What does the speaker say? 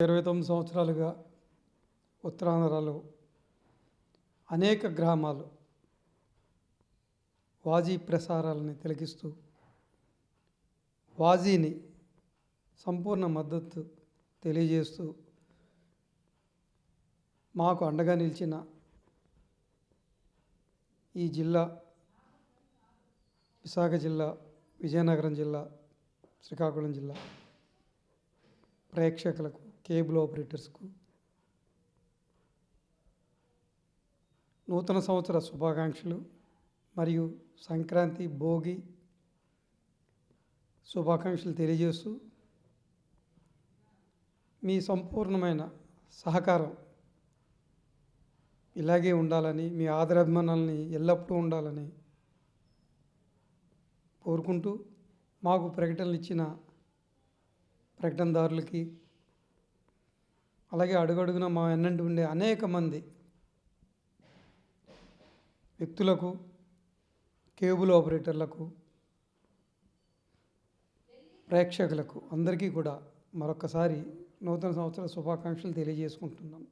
ఇరవై తొమ్మిది సంవత్సరాలుగా ఉత్తరాంధ్రలో అనేక గ్రామాలు వాజీ ప్రసారాలని తిలకిస్తూ వాజీని సంపూర్ణ మద్దతు తెలియజేస్తూ మాకు అండగా నిలిచిన ఈ జిల్లా విశాఖ జిల్లా విజయనగరం జిల్లా శ్రీకాకుళం జిల్లా ప్రేక్షకులకు కేబుల్ ఆపరేటర్స్కు. నూతన సంవత్సర శుభాకాంక్షలు మరియు సంక్రాంతి భోగి శుభాకాంక్షలు తెలియజేస్తూ మీ సంపూర్ణమైన సహకారం ఇలాగే ఉండాలని మీ ఆదరాభిమానాలని ఎల్లప్పుడూ ఉండాలని కోరుకుంటూ మాకు ప్రకటనలు ఇచ్చిన ప్రకటనదారులకి అలాగే అడుగడుగున మా వెన్నంటి ఉండే అనేక మంది వ్యక్తులకు కేబుల్ ఆపరేటర్లకు ప్రేక్షకులకు అందరికీ కూడా మరొకసారి నూతన సంవత్సర శుభాకాంక్షలు తెలియజేసుకుంటున్నాను.